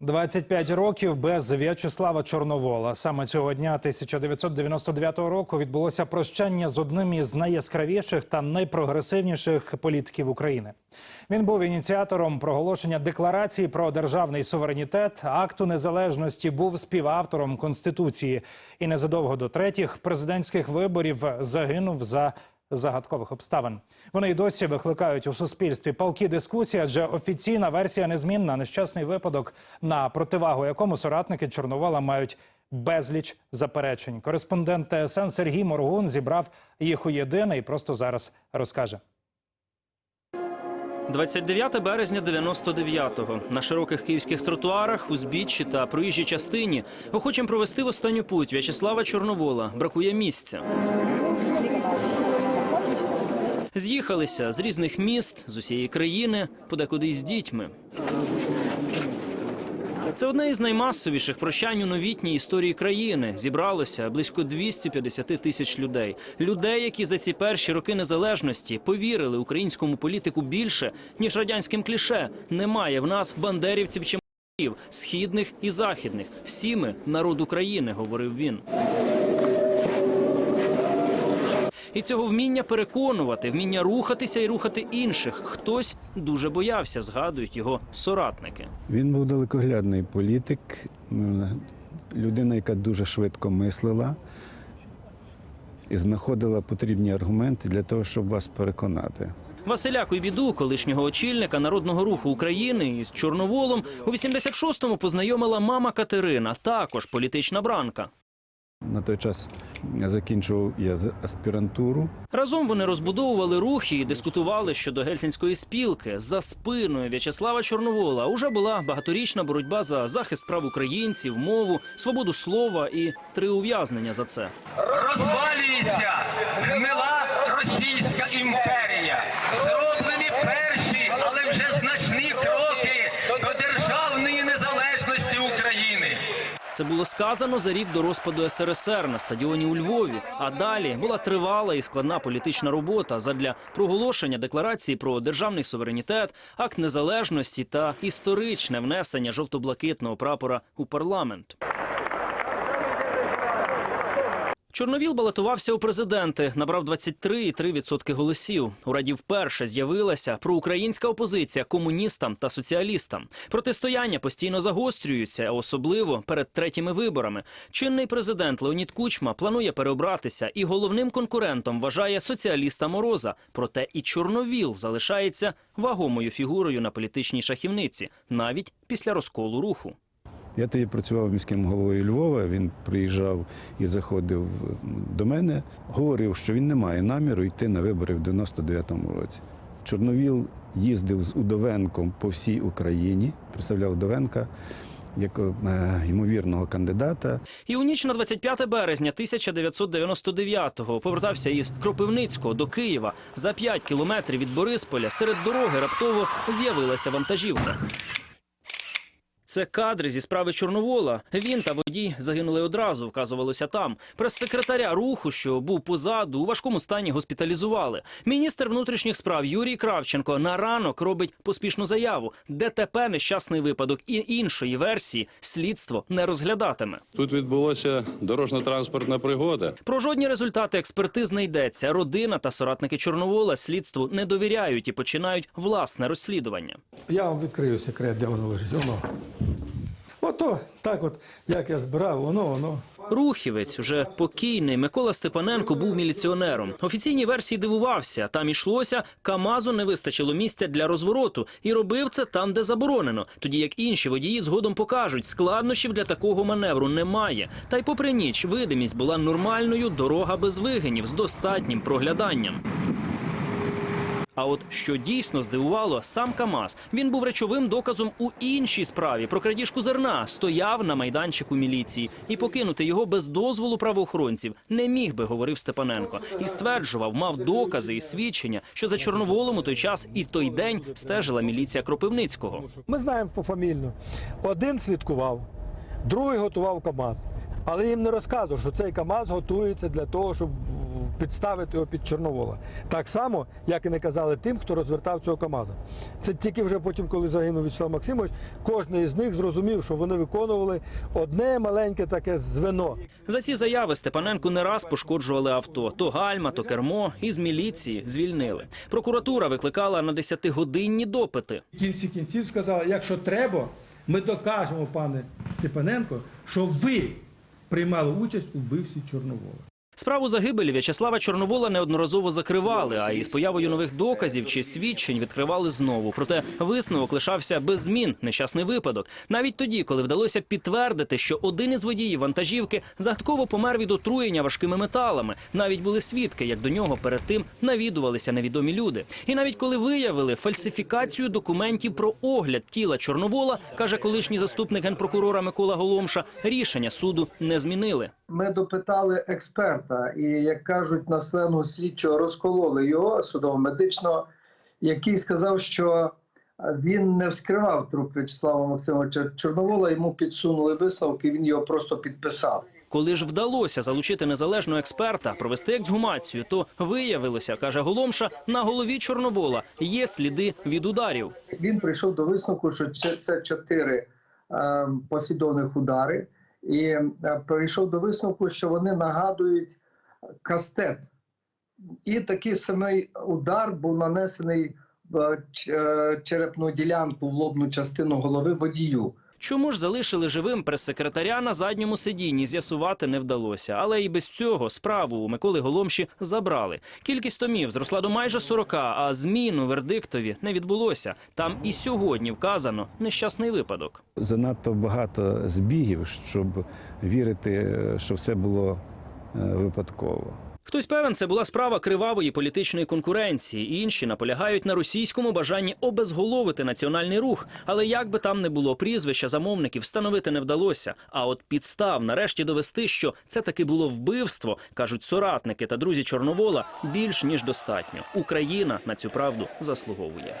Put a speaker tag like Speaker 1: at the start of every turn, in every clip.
Speaker 1: 25 років без В'ячеслава Чорновола. Саме цього дня 1999 року відбулося прощання з одним із найяскравіших та найпрогресивніших політиків України. Він був ініціатором проголошення декларації про державний суверенітет, акту незалежності, був співавтором конституції і незадовго до третіх президентських виборів загинув за загадкових обставин. Вони й досі викликають у суспільстві палкі дискусії, адже офіційна версія незмінна. Нещасний випадок, на противагу якому соратники Чорновола мають безліч заперечень. Кореспондент ТСН Сергій Моргун зібрав їх у єдине і просто зараз розкаже.
Speaker 2: 29 березня 99-го. На широких київських тротуарах, узбіччі та проїжджій частині охочем провести в останню путь В'ячеслава Чорновола. Бракує місця. З'їхалися з різних міст, з усієї країни, подекуди з дітьми. Це одне із наймасовіших прощань у новітній історії країни. Зібралося близько 250 тисяч людей. Людей, які за ці перші роки незалежності повірили українському політику більше, ніж радянським кліше. Немає в нас бандерівців чи м***ів, східних і західних. Всі ми народ України, говорив він. І цього вміння переконувати, вміння рухатися і рухати інших. Хтось дуже боявся, згадують його соратники.
Speaker 3: Він був далекоглядний політик, людина, яка дуже швидко мислила і знаходила потрібні аргументи для того, щоб вас переконати.
Speaker 2: Василя Куйбіду, колишнього очільника народного руху України із Чорноволом, у 86-му познайомила мама Катерина, також політична бранка.
Speaker 3: На той час закінчував я з- аспірантуру.
Speaker 2: Разом вони розбудовували рухи і дискутували щодо гельсінської спілки. За спиною В'ячеслава Чорновола уже була багаторічна боротьба за захист прав українців, мову, свободу слова і три ув'язнення за це.
Speaker 4: розвалюється гнила Російська імперія. Зроблені перші, але вже значні кроки до державної незалежності України.
Speaker 2: Це було сказано за рік до розпаду СРСР на стадіоні у Львові. А далі була тривала і складна політична робота задля проголошення декларації про державний суверенітет, акт незалежності та історичне внесення жовто-блакитного прапора у парламент. Чорновіл балотувався у президенти, набрав 23,3% голосів. У Раді вперше з'явилася проукраїнська опозиція комуністам та соціалістам. Протистояння постійно загострюються, особливо перед третіми виборами. Чинний президент Леонід Кучма планує переобратися і головним конкурентом вважає соціаліста Мороза. Проте і Чорновіл залишається вагомою фігурою на політичній шахівниці, навіть після розколу руху.
Speaker 3: Я тоді працював міським головою Львова. Він приїжджав і заходив до мене, говорив, що він не має наміру йти на вибори в 99-му році. Чорновіл їздив з Удовенком по всій Україні, представляв Удовенка як е, ймовірного кандидата.
Speaker 2: І у ніч на 25 березня 1999-го повертався із Кропивницького до Києва. За 5 кілометрів від Борисполя серед дороги раптово з'явилася вантажівка. Це кадри зі справи Чорновола. Він та водій загинули одразу, вказувалося там. Прес-секретаря руху, що був позаду, у важкому стані госпіталізували. Міністр внутрішніх справ Юрій Кравченко на ранок робить поспішну заяву. ДТП нещасний випадок і іншої версії слідство не розглядатиме.
Speaker 5: Тут відбулася дорожньо-транспортна пригода.
Speaker 2: Про жодні результати експертиз не йдеться. Родина та соратники Чорновола слідству не довіряють і починають власне розслідування.
Speaker 6: Я вам відкрию секрет, де воно лежить. Воно. Ото так, от як я збирав, воно, воно.
Speaker 2: Рухівець, уже покійний Микола Степаненко, був міліціонером. Офіційній версії дивувався. Там ішлося, Камазу не вистачило місця для розвороту і робив це там, де заборонено. Тоді як інші водії згодом покажуть, складнощів для такого маневру немає. Та й попри ніч видимість була нормальною, дорога без вигинів з достатнім прогляданням. А от що дійсно здивувало, сам КАМАЗ. Він був речовим доказом у іншій справі про крадіжку зерна, стояв на майданчику міліції, і покинути його без дозволу правоохоронців не міг би, говорив Степаненко, і стверджував, мав докази і свідчення, що за Чорноволом у той час і той день стежила міліція Кропивницького.
Speaker 6: Ми знаємо пофамільно. Один слідкував, другий готував КАМАЗ. Але їм не розказував, що цей КАМАЗ готується для того, щоб підставити його під Чорновола. Так само, як і не казали тим, хто розвертав цього КАМАЗа. Це тільки вже потім, коли загинув Вячеслав Максимович, кожен із них зрозумів, що вони виконували одне маленьке таке звено.
Speaker 2: За ці заяви Степаненку не раз пошкоджували авто. То гальма, то кермо. Із міліції звільнили. Прокуратура викликала на 10-годинні допити.
Speaker 6: В кінці кінців сказали, якщо треба, ми докажемо, пане Степаненко, що ви приймали участь у вбивстві Чорновола.
Speaker 2: Справу загибелі В'ячеслава Чорновола неодноразово закривали, а із появою нових доказів чи свідчень відкривали знову. Проте висновок лишався без змін. Нещасний випадок. Навіть тоді, коли вдалося підтвердити, що один із водіїв вантажівки загадково помер від отруєння важкими металами. Навіть були свідки, як до нього перед тим навідувалися невідомі люди. І навіть коли виявили фальсифікацію документів про огляд тіла Чорновола, каже колишній заступник генпрокурора Микола Голомша, рішення суду не змінили.
Speaker 7: Ми допитали експерта, і як кажуть на сленгу слідчого, розкололи його судово-медично, який сказав, що він не вскривав труп В'ячеслава Максимовича Чорновола. Йому підсунули висновки. Він його просто підписав.
Speaker 2: Коли ж вдалося залучити незалежного експерта, провести ексгумацію, то виявилося, каже Голомша, на голові Чорновола є сліди від ударів.
Speaker 7: Він прийшов до висновку, що це, це чотири е, послідовних удари, і е, прийшов до висновку, що вони нагадують кастет. І такий самий удар був нанесений в е, черепну ділянку в лобну частину голови водію.
Speaker 2: Чому ж залишили живим прес-секретаря на задньому сидінні, з'ясувати не вдалося. Але і без цього справу у Миколи Голомші забрали. Кількість томів зросла до майже 40, а змін у вердиктові не відбулося. Там і сьогодні вказано нещасний випадок.
Speaker 3: Занадто багато збігів, щоб вірити, е, що все було е, випадково.
Speaker 2: Хтось певен, це була справа кривавої політичної конкуренції. Інші наполягають на російському бажанні обезголовити національний рух. Але як би там не було, прізвища замовників встановити не вдалося. А от підстав нарешті довести, що це таки було вбивство, кажуть соратники та друзі Чорновола, більш ніж достатньо. Україна на цю правду заслуговує.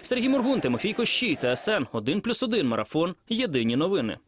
Speaker 2: Сергій Моргун, Тимофій Кощій, ТСН 1+,1 Марафон. Єдині новини.